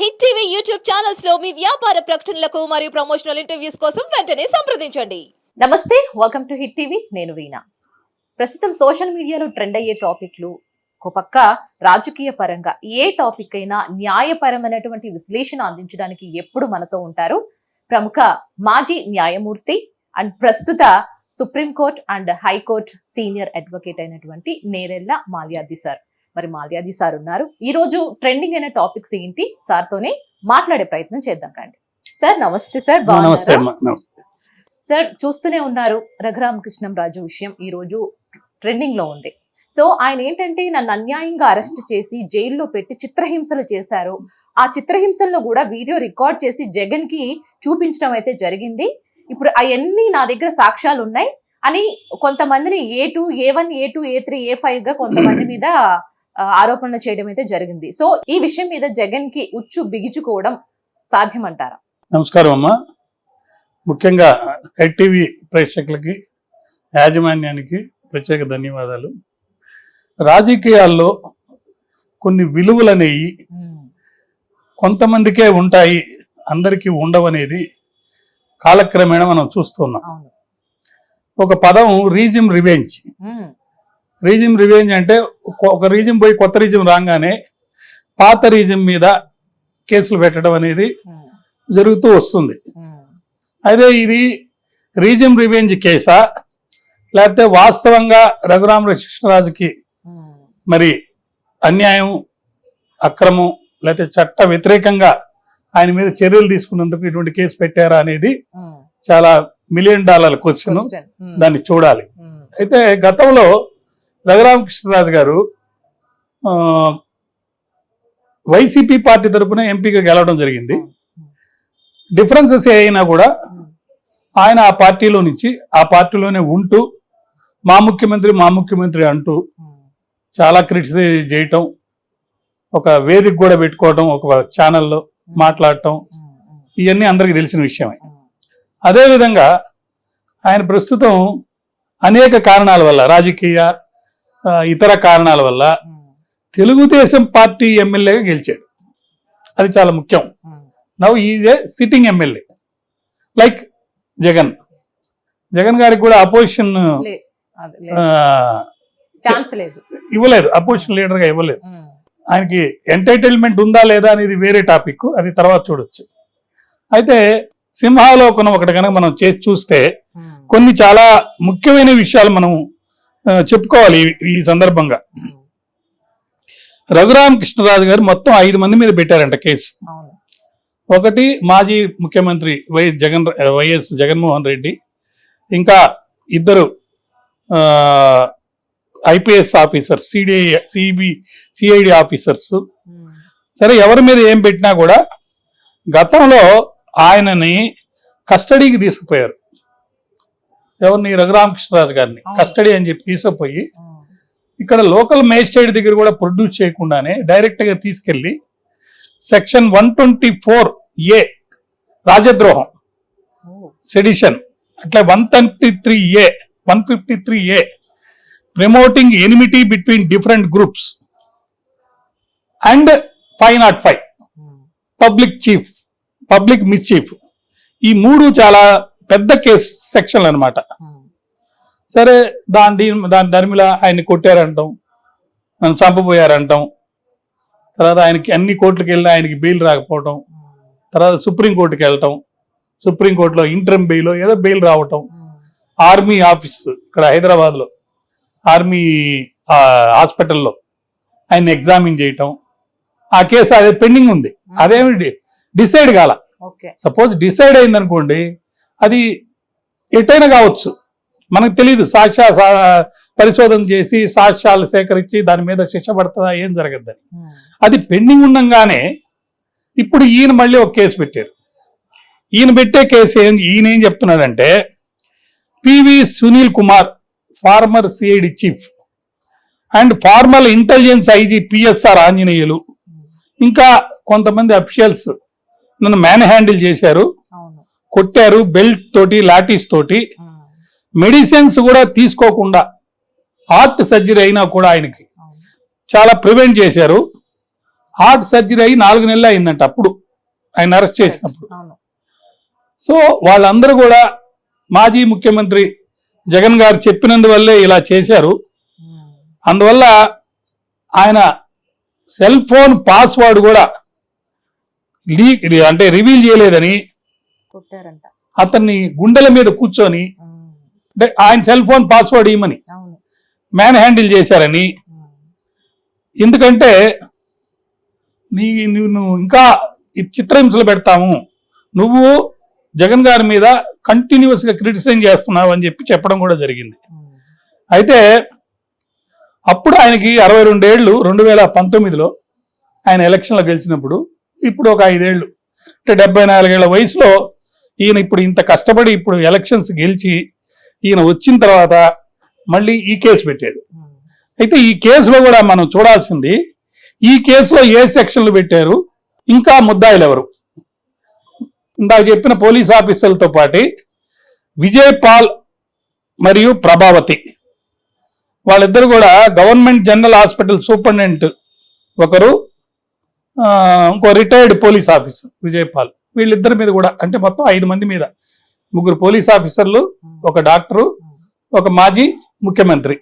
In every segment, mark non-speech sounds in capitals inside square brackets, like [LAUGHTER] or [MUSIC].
Hit TV YouTube ఛానల్స్లో మీ వ్యాపార ప్రకటనలకు మరియు ప్రమోషనల్ ఇంటర్వ్యూస్ కోసం వెంటనే సంప్రదించండి. నమస్తే వెల్కమ్ టు హిట్ టీవీ నేను వీణా. ప్రస్తుతం సోషల్ మీడియాలో ట్రెండ్ అయ్యే టాపిక్లు ఒక పక్క రాజకీయ పరంగా ఏ టాపిక్ అయినా న్యాయపరమైనటువంటి విశ్లేషణ అందించడానికి ఎప్పుడు మనతో ఉంటారు. ప్రముఖ మాజీ న్యాయమూర్తి అండ్ ప్రస్తుత supreme court and high court senior advocate అయినటువంటి నేరెళ్ళ మాల్యాది సార్. మరి మాల్యాది సార్ ఉన్నారు. ఈ రోజు ట్రెండింగ్ అయిన టాపిక్స్ ఏంటి? సార్ తోనే మాట్లాడే ప్రయత్నం చేద్దాం రండి. సార్ నమస్తే సార్ బాగున్నారా? సార్ చూస్తూనే ఉన్నారు రఘురామకృష్ణంరాజు విషయం ఈ రోజు ట్రెండింగ్లో ఉంది. సో ఆయన ఏంటంటే నన్ను అన్యాయంగా అరెస్ట్ చేసి జైల్లో పెట్టి చిత్రహింసలు చేశారు. ఆ చిత్రహింసల్లో కూడా వీడియో రికార్డ్ చేసి జగన్కి చూపించడం అయితే జరిగింది. ఇప్పుడు అవన్నీ నా దగ్గర సాక్ష్యాలు ఉన్నాయి. అని కొంతమందిని A two A one A two A three A ఫైవ్గా కొంతమంది [CLEARS THROAT] మీద ఆరోపణలు చేయడం అయితే జరిగింది. సో ఈ విషయం మీద జగన్కి ఉచ్చు బిగించుకోవడం సాధ్యమంటారా? నమస్కారం అమ్మా. ముఖ్యంగా హెడ్ టీవీ ప్రేక్షకులకి యాజమాన్యానికి ప్రత్యేక ధన్యవాదాలు. రాజకీయాల్లో కొన్ని విలువలు అనేవి కొంతమందికే ఉంటాయి అందరికీ ఉండవనేది కాలక్రమేణా మనం చూస్తున్నాం. ఒక పదం రీజిమ్ రివెంజ్. రీజిమ్ రివెంజ్ అంటే ఒక- రీజిమ్ పోయి కొత్త రీజిమ్ రాగానే పాత రీజిమ్ మీద కేసులు పెట్టడం అనేది జరుగుతూ వస్తుంది. అదే ఇది రీజిమ్ రివెంజ్ కేసా? లేకపోతే వాస్తవంగా రఘురామ కృష్ణరాజుకి ఉమ్, మరి అన్యాయం అక్రమం లేకపోతే చట్ట వ్యతిరేకంగా ఆయన మీద చర్యలు తీసుకున్నందుకు ఇటువంటి కేసు పెట్టారా అనేది. చాలా మిలియన్ డాలర్ క్వశ్చన్. దాన్ని చూడాలి. అయితే గతంలో రఘురామకృష్ణరాజు గారు వైసీపీ పార్టీ తరపున ఎంపీగా గెలవడం జరిగింది. డిఫరెన్సెస్ ఏ అయినా కూడా ఆయన ఆ పార్టీలో నుంచి ఆ పార్టీలోనే ఉంటూ మా ముఖ్యమంత్రి మా ముఖ్యమంత్రి అంటూ చాలా క్రిటిసైజ్ చేయటం ఒక వేదిక కూడా పెట్టుకోవటం ఒక ఛానల్లో మాట్లాడటం ఇవన్నీ అందరికీ తెలిసిన విషయమే. అదేవిధంగా ఆయన ప్రస్తుతం అనేక కారణాల వల్ల రాజకీయ ఇతర కారణాల వల్ల తెలుగుదేశం పార్టీ ఎమ్మెల్యేగా గెలిచాడు. అది చాలా ముఖ్యం. ఉమ్, now is a sitting MLA like Jagan. Jagan గారికి కూడా అపోజిషన్ ఇవ్వలేదు. అపోజిషన్ లీడర్గా ఇవ్వలేదు. ఉమ్, ఆయనకి ఎంటర్టైన్మెంట్ ఉందా లేదా అనేది వేరే టాపిక్. అది తర్వాత చూడొచ్చు. అయితే సింహావలోకనం ఒకటి కనుక మనం చేసి చూస్తే కొన్ని చాలా ముఖ్యమైన విషయాలు మనం చెప్పుకోవాలి ఈ- సందర్భంగా. రఘురామ కృష్ణరాజు గారు మొత్తం ఐదు మంది మీద పెట్టారంట కేసు. ఒకటి మాజీ ముఖ్యమంత్రి వైఎస్ జగన్ వైఎస్ జగన్మోహన్ రెడ్డి ఇంకా ఇద్దరు IPS officers CDI CB CID officers. సరే ఎవరి మీద ఏం పెట్టినా కూడా గతంలో ఆయనని కస్టడీకి తీసుకుపోయారు. ఎవరిని రఘురామకృష్ణరాజు గారిని. కస్టడీ అని చెప్పి తీసుకుపోయి ఇక్కడ లోకల్ మేజిస్ట్రేట్ దగ్గర కూడా ప్రొడ్యూస్ చేయకుండానే డైరెక్ట్గా తీసుకెళ్ళి section one twenty four A రాజద్రోహం sedition అట్లా one thirty three A one fifty three A promoting enmity between different groups and five not five public chief public mischief ఈ మూడు చాలా పెద్ద కేసు సెక్షన్లు అనమాట సరే దాని దీని దాని ధర్మిలా ఆయన్ని కొట్టారంటాం నన్ను చంపబోయారంటాం. తర్వాత ఆయనకి అన్ని కోర్టులకు వెళ్ళి ఆయనకి బెయిల్ రాకపోవటం. తర్వాత సుప్రీంకోర్టుకి వెళ్ళటం. సుప్రీంకోర్టులో ఇంటర్మ్ బెయిల్ ఏదో బెయిల్ రావటం. ఆర్మీ ఆఫీస్ ఇక్కడ హైదరాబాద్లో ఆర్మీ హాస్పిటల్లో ఆయన ఎగ్జామిన్ చేయటం. ఆ కేసు అదే పెండింగ్ ఉంది. అదేమి డిసైడ్ కాల. సపోజ్ డిసైడ్ అయింది అనుకోండి అది ఎటైనా కావచ్చు. మనకు తెలియదు సాక్ష్య పరిశోధన చేసి సాక్ష్యాలు సేకరించి దాని మీద శిక్ష పడుతుందా ఏం జరగద్దని. ఉమ్, అది పెండింగ్ ఉండంగానే ఇప్పుడు ఈయన మళ్ళీ ఒక కేసు పెట్టారు. ఈయన పెట్టే కేసు ఏం ఈయన ఏం చెప్తున్నాడంటే PV Sunil Kumar former CID chief and former intelligence IG PSR Anjaneyulu. ఉమ్, ఇంకా కొంతమంది అఫీషియల్స్ నన్ను మ్యాన్ హ్యాండిల్ చేశారు. కొట్టారు బెల్ట్ తోటి లాఠీస్ తోటి. మెడిసిన్స్ కూడా తీసుకోకుండా హార్ట్ సర్జరీ అయినా కూడా ఆయనకి. చాలా ప్రివెంట్ చేశారు. హార్ట్ సర్జరీ అయ్యి నాలుగు నెలలు అయిందంట అప్పుడు. ఆయన అరెస్ట్ చేసినప్పుడు. సో వాళ్ళందరూ కూడా మాజీ ముఖ్యమంత్రి జగన్ గారు చెప్పినందువల్లే ఇలా చేశారు. అందువల్ల ఆయన సెల్ ఫోన్ పాస్వర్డ్ కూడా లీక్ అంటే రివీల్ చేయలేదని అతన్ని గుండెల మీద కూర్చొని ఆయన సెల్ ఫోన్ పాస్వర్డ్ ఇవ్వమని మ్యాన్ హ్యాండిల్ చేశారని. ఎందుకంటే నీ నువ్వు ఇంకా ఈ చిత్రహింసలు పెడతాము నువ్వు జగన్ గారి మీద కంటిన్యూస్గా క్రిటిసైజ్ చేస్తున్నావు అని చెప్పి చెప్పడం కూడా జరిగింది. అయితే అప్పుడు ఆయనకి అరవై రెండేళ్ళు రెండు వేల పంతొమ్మిదిలో ఆయన ఎలక్షన్లో గెలిచినప్పుడు ఇప్పుడు ఒక ఐదేళ్ళు అంటే డెబ్బై నాలుగేళ్ళ వయసులో ఈయన ఇప్పుడు ఇంత కష్టపడి ఇప్పుడు ఎలక్షన్స్ గెలిచి ఈయన వచ్చిన తర్వాత మళ్ళీ ఈ కేసు పెట్టాడు. అయితే ఈ కేసులో కూడా మనం చూడాల్సింది ఈ కేసులో ఏ సెక్షన్లు పెట్టారు ఇంకా ముద్దాయిలు ఎవరు? ఇందాక చెప్పిన పోలీస్ ఆఫీసర్లతో పాటు విజయ్ పాల్ మరియు ప్రభావతి. వాళ్ళిద్దరు కూడా గవర్నమెంట్ జనరల్ హాస్పిటల్ సూపరింటెండెంట్ ఒకరు ఇంకో retired police officer Vijay Paul. వీళ్ళిద్దరి మీద కూడా అంటే మొత్తం ఐదు మంది మీద ముగ్గురు పోలీస్ ఆఫీసర్లు. ఒక డాక్టరు ఒక మాజీ ముఖ్యమంత్రి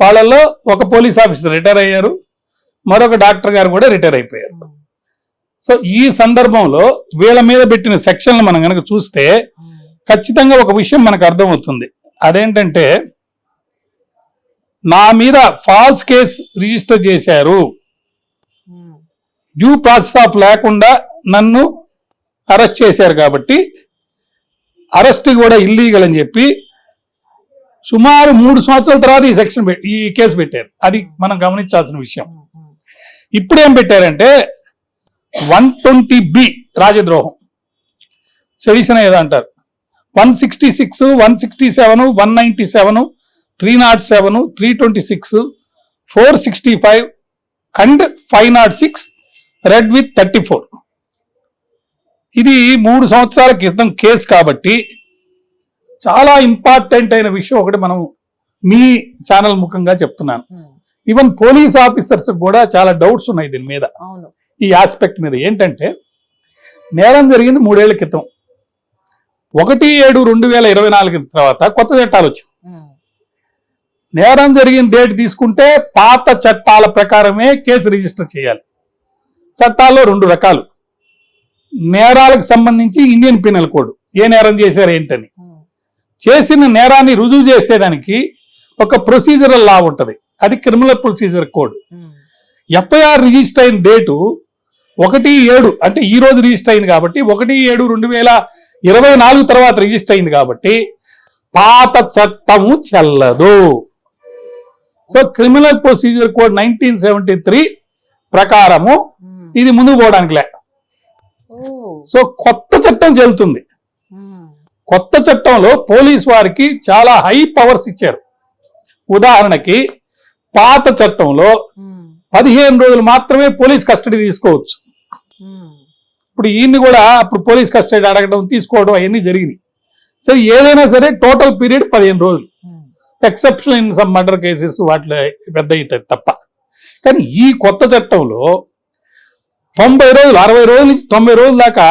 వాళ్ళల్లో ఒక పోలీస్ ఆఫీసర్ రిటైర్ అయ్యారు మరొక డాక్టర్ గారు కూడా రిటైర్ అయిపోయారు. సో ఈ సందర్భంలో వీళ్ళ మీద పెట్టిన సెక్షన్లు మనం కనుక చూస్తే. ఖచ్చితంగా ఒక విషయం మనకు అర్థమవుతుంది అదేంటంటే నా మీద ఫాల్స్ కేస్ రిజిస్టర్ చేశారు. డ్యూ ప్రాసెస్ ఆఫ్ లేకుండా నన్ను అరెస్ట్ చేశారు కాబట్టి అరెస్ట్ కూడా ఇల్లీగల్ అని చెప్పి సుమారు మూడు సంవత్సరాల తర్వాత ఈ సెక్షన్ ఈ కేసు పెట్టారు. అది మనం గమనించాల్సిన విషయం. ఇప్పుడు ఏం పెట్టారంటే వన్ ట్వంటీ బి రాజద్రోహం. సెడిషన్ ఏదో అంటారు. One sixty six one sixty seven one ninety seven three not seven three twenty six four sixty five and five not six read with thirty four. ఇది మూడు సంవత్సరాల క్రితం కేసు కాబట్టి చాలా important అయిన విషయం ఒకటి మనం మీ ఛానల్ ముఖంగా చెప్తున్నాను. ఈవెన్ పోలీస్ ఆఫీసర్స్ కూడా చాలా డౌట్స్ ఉన్నాయి దీని మీద. ఈ ఆస్పెక్ట్ మీద ఏంటంటే నేరం జరిగింది మూడేళ్ళ క్రితం. ఒకటి ఏడు రెండు వేల ఇరవై నాలుగు తర్వాత కొత్త చట్టాలు వచ్చాయి. ఉమ్. నేరం జరిగిన డేట్ తీసుకుంటే పాత చట్టాల ప్రకారమే కేసు రిజిస్టర్ చేయాలి. చట్టాల్లో రెండు రకాలు. నేరాలకు సంబంధించి ఇండియన్ పీనల్ కోడ్ ఏ నేరం చేశారు ఏంటని. చేసిన నేరాన్ని రుజువు చేసేదానికి ఒక ప్రొసీజరల్ లా ఉంటది అది criminal procedure code. FIR register అయిన డేటు ఒకటి ఏడు అంటే ఈ రోజు రిజిస్టర్ అయింది కాబట్టి ఒకటి ఏడు రెండు వేల ఇరవై నాలుగు తర్వాత రిజిస్టర్ అయింది కాబట్టి పాత చట్టము చెల్లదు so criminal procedure code nineteen seventy three ప్రకారము. ఇది ముందుకు పోవడానికి లే ఓ. సో కొత్త చట్టం చెల్లుతుంది కొత్త చట్టంలో పోలీస్ వారికి చాలా హై పవర్స్ ఇచ్చారు. ఉదాహరణకి పాత చట్టంలో పదిహేను రోజులు మాత్రమే పోలీస్ కస్టడీ తీసుకోవచ్చు. ఇప్పుడు ఈయన్ని కూడా అప్పుడు పోలీస్ కస్టడీ అడగడం తీసుకోవడం అవన్నీ జరిగినాయి. సరే ఏదైనా సరే టోటల్ పీరియడ్ పదిహేను రోజులు. Exception in some murder cases వాటిలో పెద్ద అవుతుంది తప్ప. కానీ ఈ కొత్త చట్టంలో తొంభై రోజులు అరవై రోజుల నుంచి తొంభై రోజుల దాకా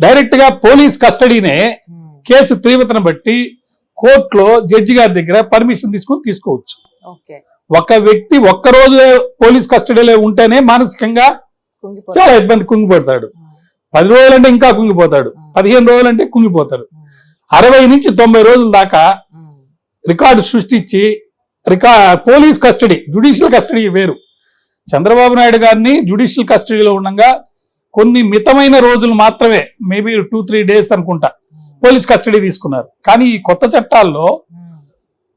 డైరెక్ట్గా పోలీస్ కస్టడీనే ఉమ్. కేసు తీవ్రతను బట్టి కోర్టులో జడ్జి గారి దగ్గర పర్మిషన్ తీసుకొని తీసుకోవచ్చు ఒక వ్యక్తి ఒక్క రోజు పోలీస్ కస్టడీలో ఉంటేనే మానసికంగా చాలా ఇబ్బంది కుంగిపోతాడు ఉమ్. పది రోజులంటే ఇంకా కుంగిపోతాడు పదిహేను రోజులంటే కుంగిపోతాడు. అరవై నుంచి తొంభై రోజుల దాకా. రికార్డు సృష్టించి రికా పోలీస్ కస్టడీ జ్యుడిషియల్ కస్టడీ వేరు చంద్రబాబు నాయుడు గారిని జ్యుడిషియల్ కస్టడీలో ఉండగా కొన్ని మితమైన రోజులు మాత్రమే మేబీ టూ త్రీ డేస్ అనుకుంటా పోలీస్ కస్టడీ తీసుకున్నారు కానీ ఈ కొత్త చట్టాల్లో.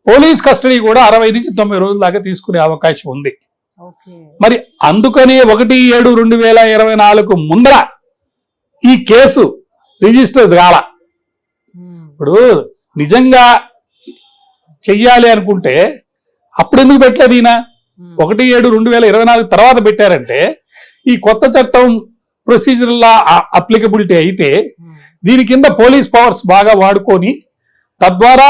పోలీస్ కస్టడీ కూడా అరవై నుంచి తొంభై రోజుల దాకా తీసుకునే అవకాశం ఉంది మరి అందుకనే ఒకటి ఏడు రెండు వేల ఇరవై నాలుగు ముందర ఈ కేసు రిజిస్టర్ కాల ఉమ్. ఇప్పుడు నిజంగా చెయ్యాలి అనుకుంటే అప్పుడు ఎందుకు పెట్టలేదు ఈయన. ఒకటి ఏడు రెండు వేల ఇరవై నాలుగు తర్వాత పెట్టారంటే ఈ కొత్త చట్టం ప్రొసీజర్ లా అప్లికబిలిటీ అయితే ఉమ్. దీని కింద పోలీస్ పవర్స్ బాగా వాడుకొని తద్వారా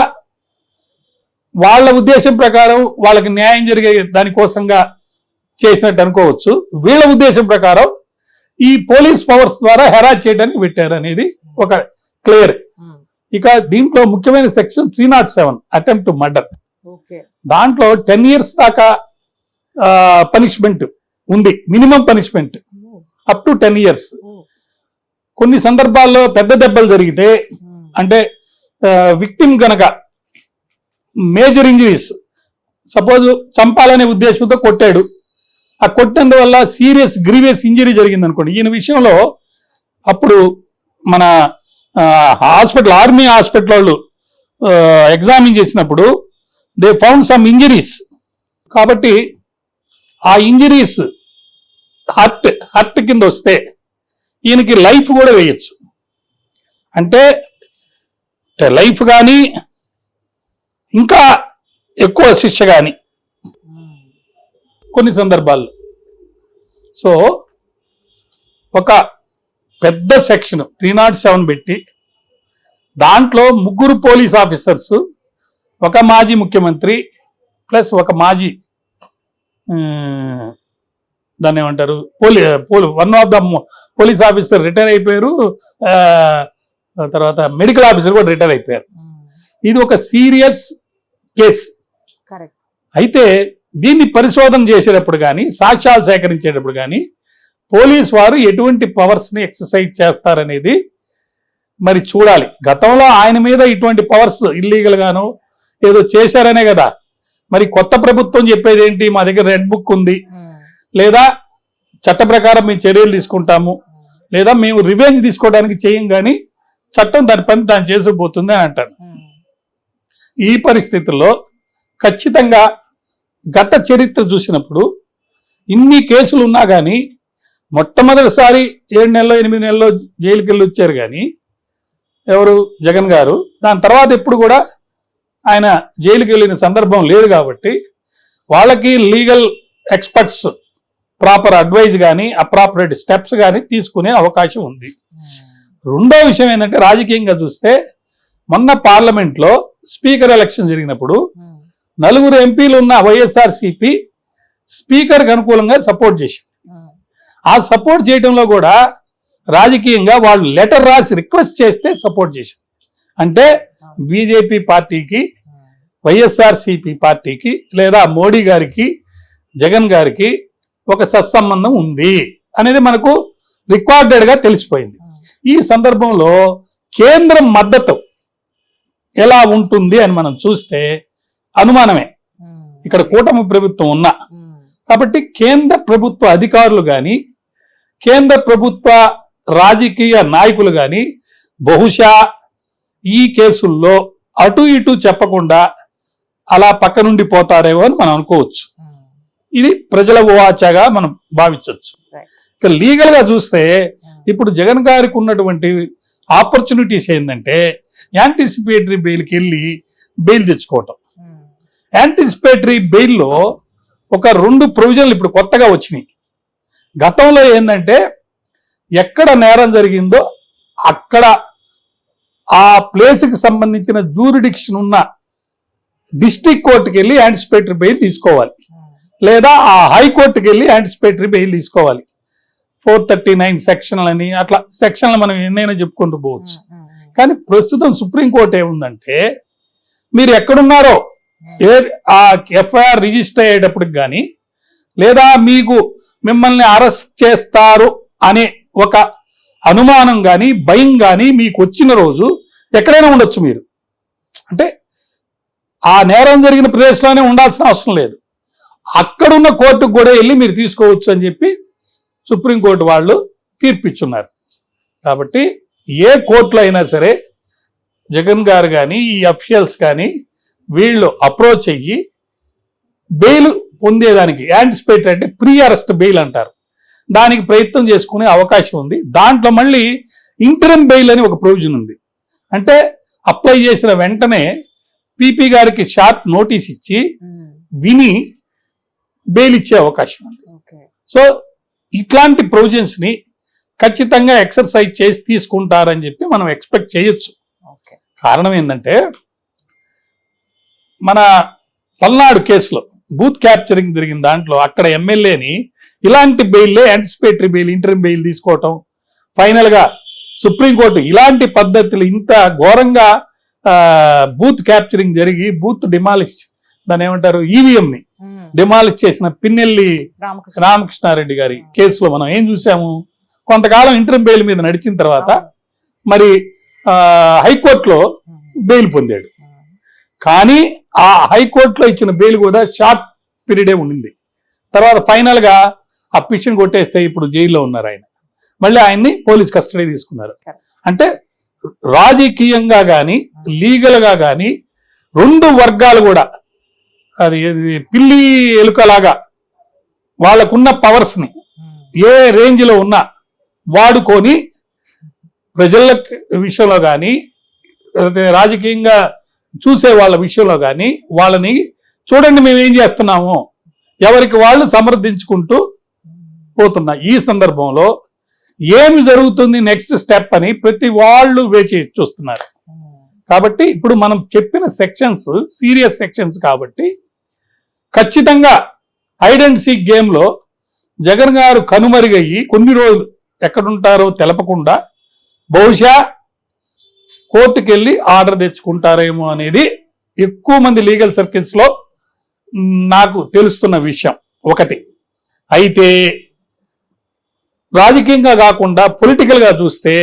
వాళ్ళ ఉద్దేశం ప్రకారం వాళ్ళకి న్యాయం జరిగే దానికోసంగా చేసినట్టు అనుకోవచ్చు. వీళ్ళ ఉద్దేశం ప్రకారం ఈ పోలీస్ పవర్స్ ద్వారా హెరాస్ చేయడానికి పెట్టారు అనేది ఒక క్లియర్ ఉమ్, ఇక దీంట్లో ముఖ్యమైన section three not seven attempt murder దాంట్లో టెన్ ఇయర్స్ దాకా పనిష్మెంట్ ఉంది. Minimum punishment up to ten years కొన్ని సందర్భాల్లో పెద్ద దెబ్బలు జరిగితే అంటే విక్టిమ్ గనక మేజర్ ఇంజరీస్ సపోజ్ చంపాలనే ఉద్దేశంతో కొట్టాడు. ఆ కొట్టినందువల్ల సీరియస్ గ్రీవియస్ ఇంజరీ జరిగింది అనుకోండి ఈయన విషయంలో అప్పుడు మన హాస్పిటల్ ఆర్మీ హాస్పిటల్ వాళ్ళు ఎగ్జామిన్ చేసినప్పుడు దే ఫౌండ్ సమ్ ఇంజరీస్ కాబట్టి ఆ ఇంజరీస్ హర్ట్ హర్ట్ కింద వస్తే ఈయనకి లైఫ్ కూడా వేయచ్చు. అంటే లైఫ్ కానీ ఇంకా ఎక్కువ శిక్ష కానీ కొన్ని సందర్భాల్లో. సో ఒక పెద్ద సెక్షన్ త్రీ నాట్ సెవెన్ పెట్టి దాంట్లో ముగ్గురు పోలీస్ ఆఫీసర్స్ ఒక మాజీ ముఖ్యమంత్రి ప్లస్ ఒక మాజీ దాన్ని ఏమంటారు? పోలీ పోలీ one of the police officer retire అయిపోయారు. తర్వాత మెడికల్ ఆఫీసర్ కూడా రిటైర్ అయిపోయారు. ఇది ఒక సీరియస్ కేసు అయితే దీన్ని పరిశోధన చేసేటప్పుడు కానీ సాక్ష్యాలు సేకరించేటప్పుడు కానీ పోలీస్ వారు ఎటువంటి పవర్స్ని ఎక్సర్సైజ్ చేస్తారనేది మరి చూడాలి. గతంలో ఆయన మీద ఇటువంటి పవర్స్ ఇల్లీగల్ గాను ఏదో చేశారనే కదా. మరి కొత్త ప్రభుత్వం చెప్పేది ఏంటి మా దగ్గర రెడ్ బుక్ ఉంది. లేదా చట్ట ప్రకారం మేము చర్యలు తీసుకుంటాము. లేదా మేము రివెంజ్ తీసుకోవడానికి చేయం కానీ చట్టం దాని పని దాన్ని చేసుకుపోతుంది అని అంటారు. ఈ పరిస్థితుల్లో ఖచ్చితంగా గత చరిత్ర చూసినప్పుడు ఇన్ని కేసులు ఉన్నా కానీ మొట్టమొదటిసారి ఏడు నెలలో ఎనిమిది నెలల్లో జైలుకి వెళ్ళి వచ్చారు కానీ ఎవరు? జగన్ గారు. దాని తర్వాత ఎప్పుడు కూడా ఆయన జైలుకి వెళ్ళిన సందర్భం లేదు కాబట్టి వాళ్ళకి లీగల్ ఎక్స్పర్ట్స్ ప్రాపర్ అడ్వైజ్ కానీ అప్రాపరేట్ స్టెప్స్ కానీ తీసుకునే అవకాశం ఉంది. రెండో విషయం ఏంటంటే రాజకీయంగా చూస్తే మొన్న పార్లమెంట్లో స్పీకర్ ఎలక్షన్ జరిగినప్పుడు నలుగురు ఎంపీలు ఉన్న వైఎస్ఆర్సిపి స్పీకర్కి అనుకూలంగా సపోర్ట్ చేసింది. ఆ సపోర్ట్ చేయడంలో కూడా రాజకీయంగా వాళ్ళు లెటర్ రాసి రిక్వెస్ట్ చేస్తే సపోర్ట్ చేసింది. అంటే బీజేపీ పార్టీకి ఉమ్, వైఎస్ఆర్ పార్టీకి లేదా మోడీ గారికి జగన్ గారికి ఒక సత్సంబంధం ఉంది అనేది మనకు రికార్డెడ్గా తెలిసిపోయింది. ఈ సందర్భంలో కేంద్రం మద్దతు ఎలా ఉంటుంది అని మనం చూస్తే అనుమానమే. ఇక్కడ కూటమి ప్రభుత్వం ఉన్నా. కాబట్టి కేంద్ర ప్రభుత్వ అధికారులు కానీ కేంద్ర ప్రభుత్వ రాజకీయ నాయకులు కానీ బహుశా ఈ కేసుల్లో అటు ఇటు చెప్పకుండా అలా పక్క నుండి పోతారేమో అని మనం అనుకోవచ్చు. ఉమ్, ఇది ప్రజల వాచగా మనం భావించవచ్చు. ఇక లీగల్గా చూస్తే ఉమ్, ఇప్పుడు జగన్ గారికి ఉన్నటువంటి ఆపర్చునిటీస్ ఏంటంటే యాంటిసిపేటరీ బెయిల్కి వెళ్ళి బెయిల్ తెచ్చుకోవటం. ఉమ్, యాంటిసిపేటరీ బెయిల్లో ఒక రెండు ప్రొవిజన్లు ఇప్పుడు కొత్తగా వచ్చినాయి. గతంలో ఏంటంటే ఎక్కడ నేరం జరిగిందో అక్కడ ఆ ప్లేస్కి సంబంధించిన జూరిడిక్షన్ ఉన్న డిస్టిక్ కోర్టుకి వెళ్ళి యాంటిసిపేటరీ బెయిల్ తీసుకోవాలి. లేదా ఆ హైకోర్టుకి వెళ్ళి యాంటిసిపేటరీ బెయిల్ తీసుకోవాలి. ఫోర్ థర్టీ నైన్ సెక్షన్లని అట్లా సెక్షన్లు మనం ఎన్నైనా చెప్పుకుంటూ పోవచ్చు. కానీ ప్రస్తుతం సుప్రీంకోర్టు ఏముందంటే మీరు ఎక్కడున్నారో ఏ ఆ ఎఫ్ఐఆర్ రిజిస్టర్ అయ్యేటప్పటికి కానీ లేదా మీకు మిమ్మల్ని అరెస్ట్ చేస్తారు అనే ఒక అనుమానం కానీ భయం కానీ మీకు వచ్చిన రోజు ఎక్కడైనా ఉండొచ్చు మీరు. అంటే ఆ నేరం జరిగిన ప్రదేశంలోనే ఉండాల్సిన అవసరం లేదు. అక్కడున్న కోర్టుకు కూడా వెళ్ళి మీరు తీసుకోవచ్చు అని చెప్పి సుప్రీంకోర్టు వాళ్ళు తీర్పిచ్చున్నారు. కాబట్టి ఏ కోర్టులో అయినా సరే జగన్ గారు కానీ ఈ అఫీషియల్స్ కానీ వీళ్ళు అప్రోచ్ అయ్యి బెయిల్ పొందేదానికి యాంటిసిపేట్ అంటే ప్రీ అరెస్ట్ బెయిల్ అంటారు. దానికి ప్రయత్నం చేసుకునే అవకాశం ఉంది. దాంట్లో మళ్ళీ ఇంటరం బెయిల్ అని ఒక ప్రొవిజన్ ఉంది. అంటే అప్లై చేసిన వెంటనే పీపీ గారికి షార్ట్ నోటీస్ ఇచ్చి విని బెయిల్ ఇచ్చే అవకాశం ఉంది. ఓకే. సో ఇట్లాంటి ప్రొవిజన్స్ని ఖచ్చితంగా ఎక్సర్సైజ్ చేసి తీసుకుంటారని చెప్పి మనం ఎక్స్పెక్ట్ చేయొచ్చు. కారణం ఏంటంటే మన పల్నాడు కేసులో బూత్ క్యాప్చరింగ్ జరిగిన దాంట్లో అక్కడ ఎమ్మెల్యేని ఇలాంటి బెయిల్లే యాంటిసిపేటరీ బెయిల్ ఇంటర్మ్ బెయిల్ తీసుకోవటం ఫైనల్గా సుప్రీంకోర్టు ఇలాంటి పద్ధతులు ఇంత ఘోరంగా బూత్ క్యాప్చరింగ్ జరిగి బూత్ డిమాలిష్ దాని ఏమంటారు ఈవీఎం ని ఉమ్. డిమాలిష్ చేసిన పిన్నెల్లి రామకృష్ణ రామకృష్ణారెడ్డి గారి కేసులో మనం ఏం చూసాము కొంతకాలం ఇంటర్మ్ బెయిల్ మీద నడిచిన తర్వాత మరి హైకోర్టులో. బెయిల్ పొందాడు ఉమ్. కానీ ఆ హైకోర్టులో ఇచ్చిన బెయిల్ కూడా షార్ట్ పీరియడే ఉండింది తర్వాత ఫైనల్గా ఆ పిటిషన్ కొట్టేస్తే ఇప్పుడు జైల్లో ఉన్నారు ఆయన మళ్ళీ ఆయన్ని పోలీస్ కస్టడీ తీసుకున్నారు. అంటే రాజకీయంగా గాని లీగల్గా గాని రెండు వర్గాలు కూడా అది పిల్లి ఎలుకలాగా వాళ్ళకున్న పవర్స్ని ఉమ్. ఏ రేంజ్లో ఉన్నా వాడుకొని ప్రజల విషయంలో కానీ రాజకీయంగా చూసే వాళ్ళ విషయంలో కానీ వాళ్ళని చూడండి మేము ఏం చేస్తున్నాము ఎవరికి వాళ్ళు సమర్థించుకుంటూ పోతున్నా ఈ సందర్భంలో ఏమి జరుగుతుంది నెక్స్ట్ స్టెప్ అని ప్రతి వాళ్ళు వేచి చూస్తున్నారు. కాబట్టి ఇప్పుడు మనం చెప్పిన సెక్షన్స్ సీరియస్ సెక్షన్స్ కాబట్టి ఖచ్చితంగా ఐడెంటిటీ గేమ్లో జగన్ గారు కనుమరుగయ్యి కొన్ని రోజులు ఎక్కడుంటారో తెలపకుండా బహుశా కోర్టుకు వెళ్ళి ఆర్డర్ తెచ్చుకుంటారేమో అనేది ఎక్కువ మంది లీగల్ సర్కిల్స్లో నాకు తెలుస్తున్న విషయం ఒకటి. అయితే రాజకీయంగా కాకుండా పొలిటికల్గా చూస్తే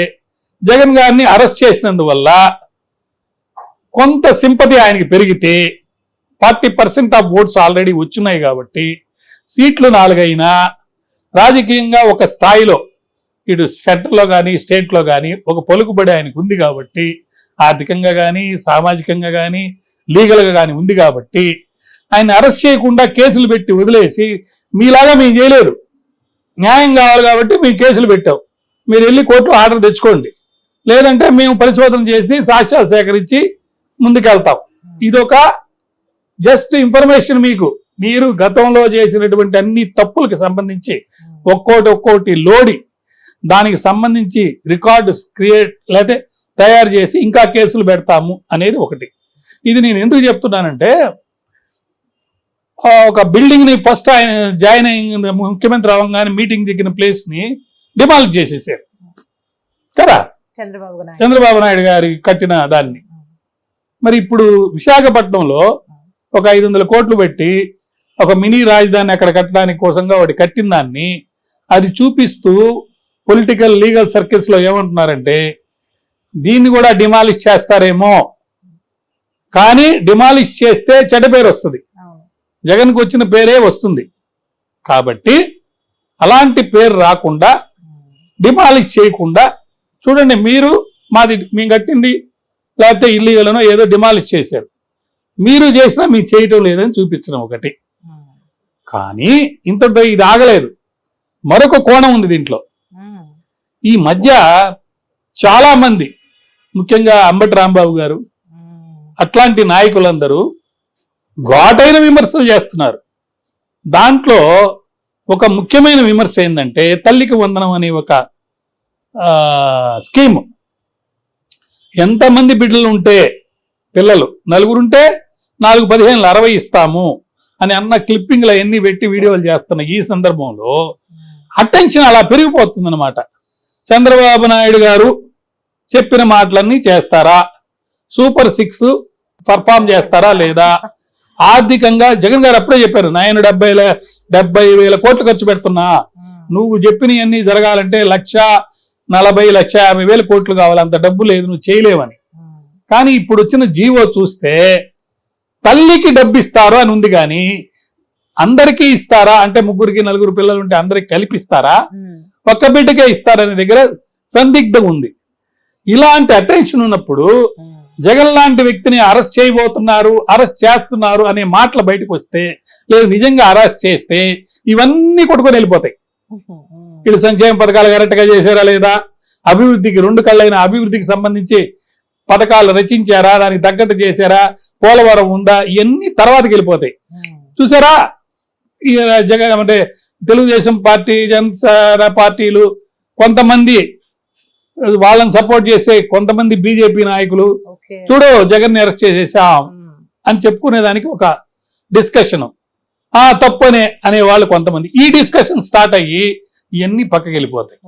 జగన్ గారిని అరెస్ట్ చేసినందువల్ల కొంత సింపతి ఆయనకి పెరిగితే forty percent of votes already వచ్చున్నాయి కాబట్టి సీట్లు నాలుగైనా రాజకీయంగా ఒక స్థాయిలో ఇటు సెంటర్లో కానీ స్టేట్లో కానీ ఒక పలుకుబడి ఆయనకు ఉంది కాబట్టి ఆర్థికంగా కానీ సామాజికంగా కానీ లీగల్గా కానీ ఉంది కాబట్టి ఆయన అరెస్ట్ చేయకుండా కేసులు పెట్టి వదిలేసి మీలాగా మేము చేయలేదు న్యాయం కావాలి కాబట్టి మీ కేసులు పెట్టావు. మీరు వెళ్ళి కోర్టులో ఆర్డర్ తెచ్చుకోండి. లేదంటే మేము పరిశోధన చేసి సాక్ష్యాలు సేకరించి ముందుకెళ్తాం. ఇదొక జస్ట్ ఇన్ఫర్మేషన్ మీకు. మీరు గతంలో చేసినటువంటి అన్ని తప్పులకు సంబంధించి ఒక్కోటి ఒక్కోటి లోడి. దానికి సంబంధించి రికార్డు క్రియేట్ లేకపోతే తయారు చేసి ఇంకా కేసులు పెడతాము అనేది ఒకటి. ఇది నేను ఎందుకు చెప్తున్నానంటే ఒక బిల్డింగ్ని ఫస్ట్ ఆయన జాయిన్ అయిన ముఖ్యమంత్రి అవ్వగానే మీటింగ్ దిగిన ప్లేస్ని డిమాలిష్ చేసేసారు. కదా? చంద్రబాబు నాయుడు. చంద్రబాబు నాయుడు గారి కట్టిన దాన్ని. మరి ఇప్పుడు విశాఖపట్నంలో ఒక ఐదు వందల కోట్లు పెట్టి ఒక మినీ రాజధాని అక్కడ కట్టడానికి కోసంగా వాటి కట్టిన దాన్ని అది చూపిస్తూ పొలిటికల్ లీగల్ సర్కిల్స్లో ఏమంటున్నారంటే దీన్ని కూడా డిమాలిష్ చేస్తారేమో. కానీ డిమాలిష్ చేస్తే చెడ్డ పేరు వస్తుంది. జగన్కి వచ్చిన పేరే వస్తుంది కాబట్టి అలాంటి పేరు రాకుండా డిమాలిష్ చేయకుండా చూడండి మీరు మాది మేము కట్టింది లేకపోతే ఇల్లీగలనో ఏదో డిమాలిష్ చేశారు మీరు చేసినా మీరు చేయటం లేదని చూపించడం ఒకటి. కానీ ఇంతటితో ఇది ఆగలేదు మరొక కోణం ఉంది దీంట్లో. ఈ మధ్య చాలా మంది ముఖ్యంగా అంబటి రాంబాబు గారు. అట్లాంటి నాయకులందరూ ఘాటైన విమర్శలు చేస్తున్నారు. దాంట్లో ఒక ముఖ్యమైన విమర్శ ఏంటంటే తల్లికి వందనం అనే ఒక స్కీమ్. ఎంతమంది బిడ్డలు ఉంటే పిల్లలు నలుగురుంటే నాలుగు పదిహేనులు అరవై ఇస్తాము అని అన్న క్లిప్పింగ్లు అవన్నీ పెట్టి వీడియోలు చేస్తున్న ఈ సందర్భంలో అటెన్షన్ అలా పెరిగిపోతుంది అనమాట చంద్రబాబు నాయుడు గారు చెప్పిన మాటలన్నీ చేస్తారా? సూపర్ సిక్స్ పర్ఫామ్ చేస్తారా లేదా? ఆర్థికంగా జగన్ గారు అప్పుడే చెప్పారు నాయన డెబ్బై డెబ్బై వేల కోట్లు ఖర్చు పెడుతున్నా. నువ్వు చెప్పినవన్నీ జరగాలంటే లక్ష నలభై లక్ష యాభై వేల కోట్లు కావాలి అంత డబ్బు లేదు నువ్వు చేయలేవని. కానీ ఇప్పుడు వచ్చిన జీవో చూస్తే తల్లికి డబ్బు ఇస్తారు అని ఉంది కానీ అందరికీ ఇస్తారా అంటే ముగ్గురికి నలుగురు పిల్లలు ఉంటే అందరికి కలిపిస్తారా. ఒక్క బిడ్డకే ఇస్తారనే దగ్గర సందిగ్ధం ఉంది ఇలాంటి అటెన్షన్ ఉన్నప్పుడు. జగన్ లాంటి వ్యక్తిని అరెస్ట్ చేయబోతున్నారు అరెస్ట్ చేస్తున్నారు అనే మాటలు బయటకు వస్తే లేదు నిజంగా అరెస్ట్ చేస్తే ఇవన్నీ కొట్టుకొని వెళ్ళిపోతాయి. వీళ్ళు సంక్షేమ పథకాలు కరెక్ట్గా చేశారా లేదా? అభివృద్ధికి రెండు కళ్ళైన అభివృద్ధికి సంబంధించి పథకాలు రచించారా? దానికి తగ్గట్టు చేశారా? పోలవరం ఉందా? ఇవన్నీ తర్వాతకి వెళ్ళిపోతాయి. చూసారా? జగన్ అంటే తెలుగుదేశం పార్టీ జనసేన పార్టీలు కొంతమంది వాళ్ళని సపోర్ట్ చేసే కొంతమంది బీజేపీ నాయకులు చూడు జగన్ అరెస్ట్ చేసేసాం. అని చెప్పుకునేదానికి ఒక డిస్కషన్. ఆ తప్పనే అనే వాళ్ళు కొంతమంది. ఈ డిస్కషన్ స్టార్ట్ అయ్యి ఇవన్నీ పక్కకి వెళ్ళిపోతాయి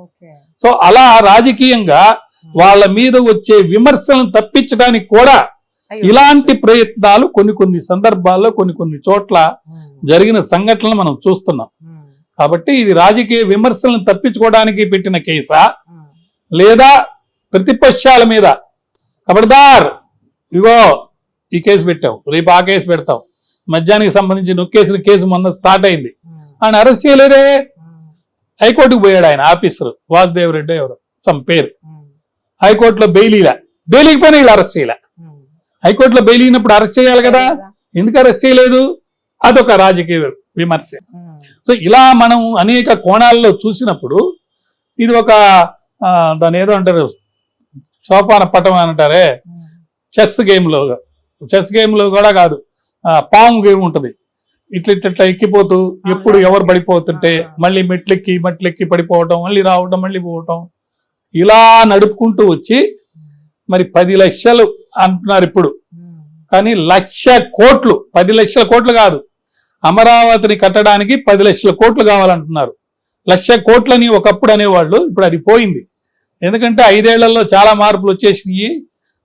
సో అలా రాజకీయంగా వాళ్ళ మీద వచ్చే విమర్శలను తప్పించడానికి కూడా ఇలాంటి ప్రయత్నాలు కొన్ని కొన్ని సందర్భాల్లో కొన్ని కొన్ని చోట్ల జరిగిన సంఘటనలు మనం చూస్తున్నాం. కాబట్టి ఇది రాజకీయ విమర్శలను తప్పించుకోవడానికి పెట్టిన కేసా? లేదా ప్రతిపక్షాల మీద ఖబర్దార్ ఇగో ఈ కేసు పెట్టావు. రేపు ఆ కేసు పెడతావు. మద్యానికి సంబంధించి నొక్కేసిన కేసు మొన్న స్టార్ట్ అయింది. ఆయన అరెస్ట్ చేయలేదే? హైకోర్టుకు పోయాడు ఆయన ఆఫీసర్. వాసుదేవ్ రెడ్డి ఎవరు? సమ్ పేరు. హైకోర్టులో బెయిలీలా. బెయిలీకి పైన వీళ్ళు అరెస్ట్ చేయలే. హైకోర్టులో బెయిల్ అయినప్పుడు అరెస్ట్ చేయాలి కదా? ఎందుకు అరెస్ట్ చేయలేదు? అదొక రాజకీయ విమర్శ. సో ఇలా మనం అనేక కోణాల్లో చూసినప్పుడు ఇది ఒక దాని ఏదో అంటారు సోపాన పటం అని అంటారే? చెస్ గేమ్లో చెస్ గేమ్లో కూడా కాదు. పాము గేమ్ ఉంటుంది. ఇట్లా ఇట్లా ఇట్లా ఎక్కిపోతూ ఎప్పుడు ఎవరు పడిపోతుంటే మళ్ళీ మెట్లెక్కి మెట్లెక్కి పడిపోవటం మళ్ళీ రావటం మళ్ళీ పోవటం. ఇలా నడుపుకుంటూ వచ్చి మరి పది లక్షలు అంటున్నారు ఇప్పుడు. కానీ లక్ష కోట్లు పది లక్షల కోట్లు కాదు. అమరావతిని కట్టడానికి పది లక్షల కోట్లు కావాలంటున్నారు. లక్ష కోట్లని ఒకప్పుడు అనేవాళ్ళు ఇప్పుడు అది పోయింది. ఎందుకంటే ఐదేళ్ళలో చాలా మార్పులు వచ్చేసినాయి.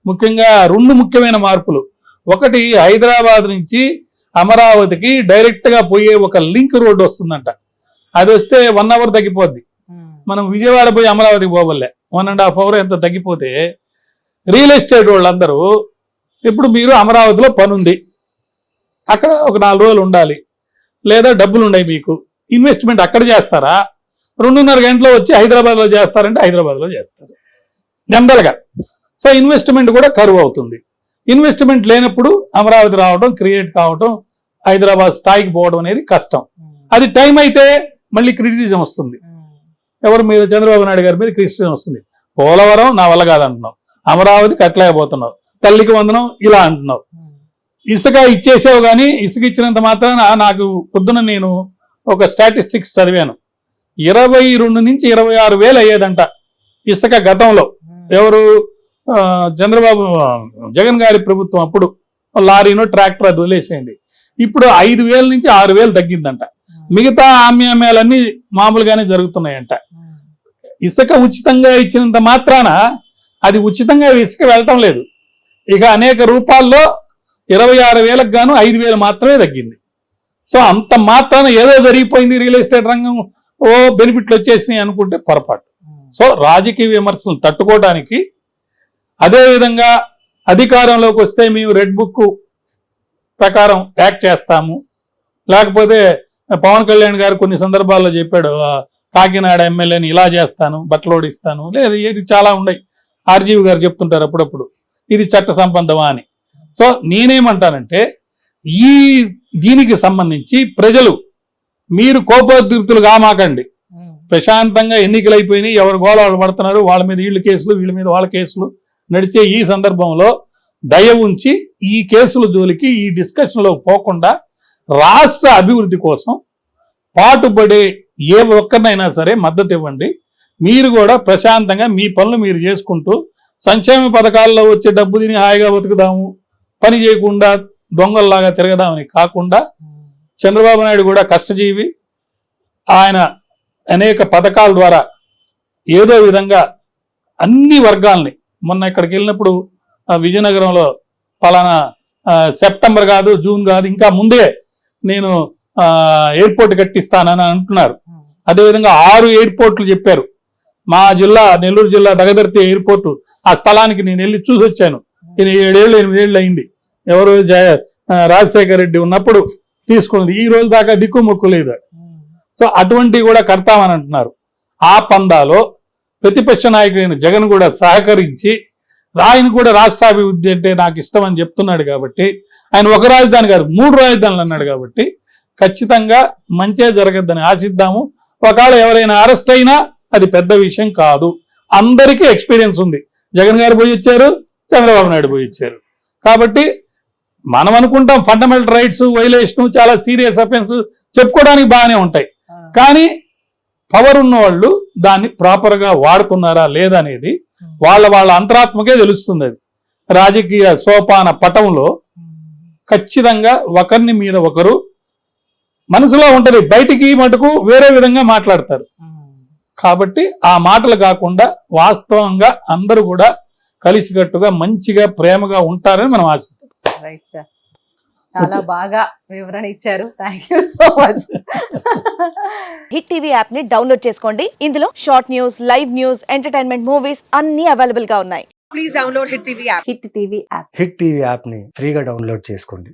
ముఖ్యంగా రెండు ముఖ్యమైన మార్పులు. ఒకటి హైదరాబాద్ నుంచి అమరావతికి డైరెక్ట్గా పోయే ఒక లింక్ రోడ్డు వస్తుందంట. అది వస్తే వన్ అవర్ తగ్గిపోద్ది. మనం విజయవాడ పోయి అమరావతికి పోవల్లే వన్ అండ్ హాఫ్ అవర్ ఎంత తగ్గిపోతే రియల్ ఎస్టేట్ వాళ్ళందరూ ఇప్పుడు మీరు అమరావతిలో పని ఉంది అక్కడ ఒక నాలుగు రోజులు ఉండాలి. లేదా డబ్బులు ఉన్నాయి మీకు. ఇన్వెస్ట్మెంట్ అక్కడ చేస్తారా? రెండున్నర గంటలో వచ్చి హైదరాబాద్లో చేస్తారంటే హైదరాబాద్లో చేస్తారు. జనరల్గా సో ఇన్వెస్ట్మెంట్ కూడా కరువు అవుతుంది. ఇన్వెస్ట్మెంట్ లేనప్పుడు అమరావతి రావడం క్రియేట్ కావడం హైదరాబాద్ స్థాయికి పోవడం అనేది కష్టం. అది టైం అయితే మళ్ళీ క్రిటిసిజం వస్తుంది. ఎవరి మీద చంద్రబాబు నాయుడు గారి మీద క్రిటిసిజం వస్తుంది. పోలవరం నా వల్ల కాదంటున్నావు. అమరావతి కట్టలేకపోతున్నావు తల్లికి వందనం ఇలా అంటున్నావు. ఇసుక ఇచ్చేసావు కానీ ఇసుక ఇచ్చినంత మాత్రాన నాకు పొద్దున నేను ఒక స్టాటిస్టిక్స్ చదివాను. ఇరవై రెండు నుంచి ఇరవై ఆరు వేలు అయ్యేదంట ఇసుక గతంలో. ఎవరు? చంద్రబాబు జగన్ గారి ప్రభుత్వం అప్పుడు లారీనో ట్రాక్టర్ అది వదిలేసేయండి. ఇప్పుడు ఐదు వేల నుంచి ఆరు వేలు తగ్గిందంట. మిగతా ఆమ్యామ్యాలన్నీ మామూలుగానే జరుగుతున్నాయంట. ఇసుక ఉచితంగా ఇచ్చినంత మాత్రాన అది ఉచితంగా ఇసుక వెళ్ళటం లేదు. ఇక అనేక రూపాల్లో ఇరవై ఆరు వేలకు గాను ఐదు వేలు మాత్రమే తగ్గింది. సో అంత మాత్రాన ఏదో జరిగిపోయింది రియల్ ఎస్టేట్ రంగం. ఓ బెనిఫిట్లు వచ్చేసినాయి అనుకుంటే పొరపాటు. సో రాజకీయ విమర్శలు తట్టుకోవడానికి అదేవిధంగా అధికారంలోకి వస్తే మేము రెడ్ బుక్ ప్రకారం యాక్ట్ చేస్తాము. లేకపోతే పవన్ కళ్యాణ్ గారు కొన్ని సందర్భాల్లో చెప్పాడు కాకినాడ ఎమ్మెల్యేని ఇలా చేస్తాను బట్టలోడిస్తాను లేదు ఇది చాలా ఉన్నాయి. ఆర్జీవి గారు చెప్తుంటారు అప్పుడప్పుడు ఇది చట్ట సంబంధమా? అని. సో నేనేమంటానంటే ఈ దీనికి సంబంధించి ప్రజలు మీరు కోపోద్రిక్తులు కామాకండి ప్రశాంతంగా ఎన్నికలు అయిపోయినాయి ఎవరు గోడ వాళ్ళు పడుతున్నారు వాళ్ళ మీద వీళ్ళ కేసులు వీళ్ళ మీద వాళ్ళ కేసులు నడిచే ఈ సందర్భంలో దయ ఉంచి ఈ కేసుల జోలికి ఈ డిస్కషన్లో పోకుండా రాష్ట్ర అభివృద్ధి కోసం పాటుపడే ఏ ఒక్కరినైనా సరే మద్దతు ఇవ్వండి. మీరు కూడా ప్రశాంతంగా మీ పనులు మీరు చేసుకుంటూ సంక్షేమ పథకాల్లో వచ్చే డబ్బు తిని హాయిగా బతుకుదాము పని చేయకుండా దొంగల్లాగా తిరగదామని కాకుండా చంద్రబాబు నాయుడు కూడా కష్టజీవి. ఆయన అనేక పథకాల ద్వారా ఏదో విధంగా అన్ని వర్గాల్ని మొన్న ఇక్కడికి వెళ్ళినప్పుడు విజయనగరంలో పలానా సెప్టెంబర్ కాదు జూన్ కాదు ఇంకా ముందే నేను ఎయిర్పోర్ట్ కట్టిస్తానని అంటున్నారు. అదేవిధంగా ఆరు ఎయిర్పోర్ట్లు చెప్పారు. మా జిల్లా నెల్లూరు జిల్లా దగదర్తి ఎయిర్పోర్టు ఆ స్థలానికి నేను వెళ్ళి చూసి వచ్చాను నేను ఏడేళ్ళు ఎనిమిదేళ్ళు అయింది. ఎవరు రాజశేఖర రెడ్డి ఉన్నప్పుడు తీసుకున్నది. ఈ రోజు దాకా దిక్కు ముక్కు లేదు. సో అటువంటివి కూడా కడతామని అంటున్నారు. ఆ పందాలో ప్రతిపక్ష నాయకుడైన జగన్ కూడా సహకరించి ఆయన కూడా రాష్ట్రాభివృద్ధి అంటే నాకు ఇష్టం అని చెప్తున్నాడు కాబట్టి ఆయన ఒక రాజధాని కాదు మూడు రాజధానులు అన్నాడు కాబట్టి ఖచ్చితంగా మంచే జరగద్దని ఆశిద్దాము. ఒకవేళ ఎవరైనా అరెస్ట్ అయినా అది పెద్ద విషయం కాదు. అందరికీ ఎక్స్పీరియన్స్ ఉంది. జగన్ గారు పోయి ఇచ్చారు చంద్రబాబు నాయుడు పోయి ఇచ్చారు కాబట్టి మనం అనుకుంటాం ఫండమెంటల్ రైట్స్ వైలేషన్ చాలా సీరియస్ అఫెన్స్ చెప్పుకోవడానికి బాగానే ఉంటాయి. కానీ పవర్ ఉన్న వాళ్ళు దాన్ని ప్రాపర్గా వాడుతున్నారా లేదా అనేది వాళ్ళ వాళ్ళ అంతరాత్మకే తెలుస్తుంది అది. రాజకీయ సోపాన పటంలో ఖచ్చితంగా ఒకరిని మీద ఒకరు మనసులో ఉంటది. బయటికి మటుకు వేరే విధంగా మాట్లాడతారు. కాబట్టి ఆ మాటలు కాకుండా వాస్తవంగా అందరూ కూడా కలిసికట్టుగా మంచిగా ప్రేమగా ఉంటారని మనం ఆశిస్తాం రైట్ సార్ చాలా బాగా వివరణ ఇచ్చారు. Thank you so much hit TV యాప్ని డౌన్లోడ్ చేసుకోండి. ఇందులో short news live news entertainment movies అన్ని అవైలబుల్గా ఉన్నాయి. Hit TV app hit TV యాప్ని ఫ్రీగా డౌన్లోడ్ చేసుకోండి.